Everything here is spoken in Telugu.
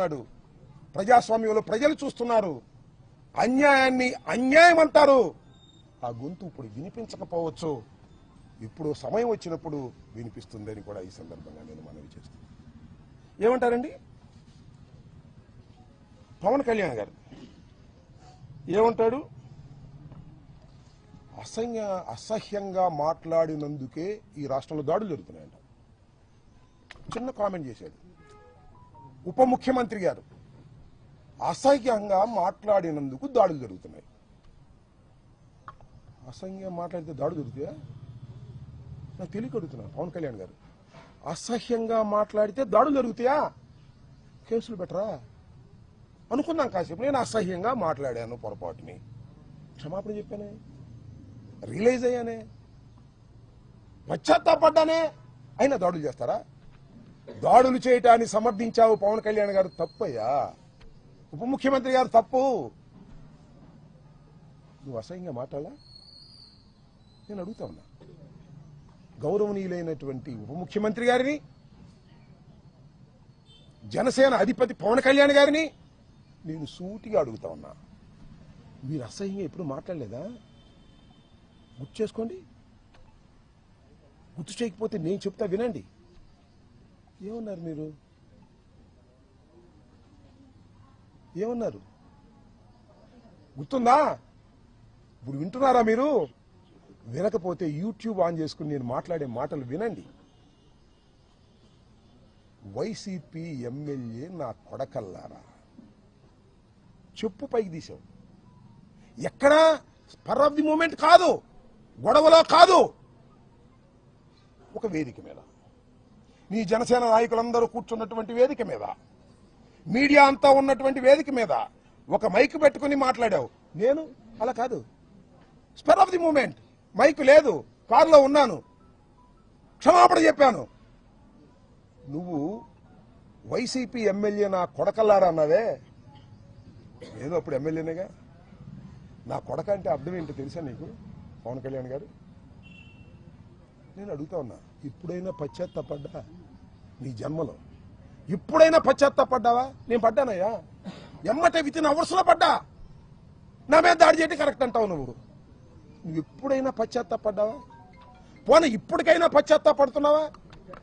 చూస్తున్నాడు. ప్రజాస్వామ్యంలో ప్రజలు చూస్తున్నారు. అన్యాయాన్ని అన్యాయం అంటారు ఆ గొంతు ఇప్పుడు వినిపించకపోవచ్చు. ఇప్పుడు సమయం వచ్చినప్పుడు వినిపిస్తుందని కూడా ఈ సందర్భంగా నేను మనవి చేస్తున్నాను. ఏమంటారండి? పవన్ కళ్యాణ్ గారు ఏమంటాడు? అసహ్య అసహ్యంగా మాట్లాడినందుకే ఈ రాష్ట్రంలో దాడులు జరుగుతున్నాయంట. చిన్న కామెంట్ చేశాడు. ఉప ముఖ్యమంత్రి గారు అసహ్యంగా మాట్లాడినందుకు దాడులు జరుగుతున్నాయి. అసహ్యంగా మాట్లాడితే దాడు జరుగుతాయా? నాకు తెలియక అడుగుతున్నాను పవన్ కళ్యాణ్ గారు. అసహ్యంగా మాట్లాడితే దాడులు జరుగుతాయా? కేసులు పెట్టరా అనుకున్నాం కాసేపు నేను అసహ్యంగా మాట్లాడాను పొరపాటుని. క్షమాపణ చెప్పానే రియలైజ్ అయ్యానే పశ్చాత్తాపడ్డానే అయినా దాడులు చేస్తారా? దాడులు చేయటాన్ని సమర్థించావు పవన్ కళ్యాణ్ గారు తప్పయ్యా. ఉప ముఖ్యమంత్రి గారు తప్పు. నువ్వు అసహ్యంగా మాట్లాడా నేను అడుగుతా ఉన్నా. గౌరవనీయులైనటువంటి ఉప ముఖ్యమంత్రి గారిని జనసేన అధిపతి పవన్ కళ్యాణ్ గారిని నేను సూటిగా అడుగుతా ఉన్నా. మీరు అసహ్యంగా ఎప్పుడు మాట్లాడలేదా? గుర్తు చేసుకోండి. గుర్తు చేయకపోతే నేను చెప్తా వినండి. ఏమన్నారు మీరు? ఏమన్నారు? గుర్తుందా? ఇప్పుడు వింటున్నారా మీరు? వినకపోతే యూట్యూబ్ ఆన్ చేసుకుని నేను మాట్లాడే మాటలు వినండి. వైసీపీ ఎమ్మెల్యే నా కొడకల్లారా? చెప్పు పైకి తీసావు. ఎక్కడా? స్పర్ ఆఫ్ ది మూమెంట్ కాదు. గొడవలో కాదు. ఒక వేదిక మీద. నీ జనసేన నాయకులందరూ కూర్చున్నటువంటి వేదిక మీద మీడియా అంతా ఉన్నటువంటి వేదిక మీద ఒక మైక్ పెట్టుకుని మాట్లాడావు. నేను? అలా కాదు. Spur of the moment mic లేదు. కారులో ఉన్నాను. క్షమాపణ చెప్పాను. నువ్వు వైసీపీ ఎమ్మెల్యే నా కొడకల్లారా అన్నదే ఏదో అప్పుడు ఎమ్మెల్యేనేగా? నా కొడక అంటే అర్థం ఏంటో తెలుసా నీకు? పవన్ కళ్యాణ్ గారు? నేను అడుగుతా ఉన్నా ఇప్పుడైనా పశ్చాత్తాపడ్డా? నీ జన్మలో. ఇప్పుడైనా పశ్చాత్తాపడ్డావా? నేను పడ్డానయ్యా. ఎమ్మటే విత్ ఇన్ అవర్స్లో పడ్డా. నా మీద దాడి చేయటం కరెక్ట్ అంటావు నువ్వు. నువ్వు ఎప్పుడైనా పశ్చాత్తాపడ్డావా? పోనీ ఇప్పటికైనా పశ్చాత్తాపడుతున్నావా?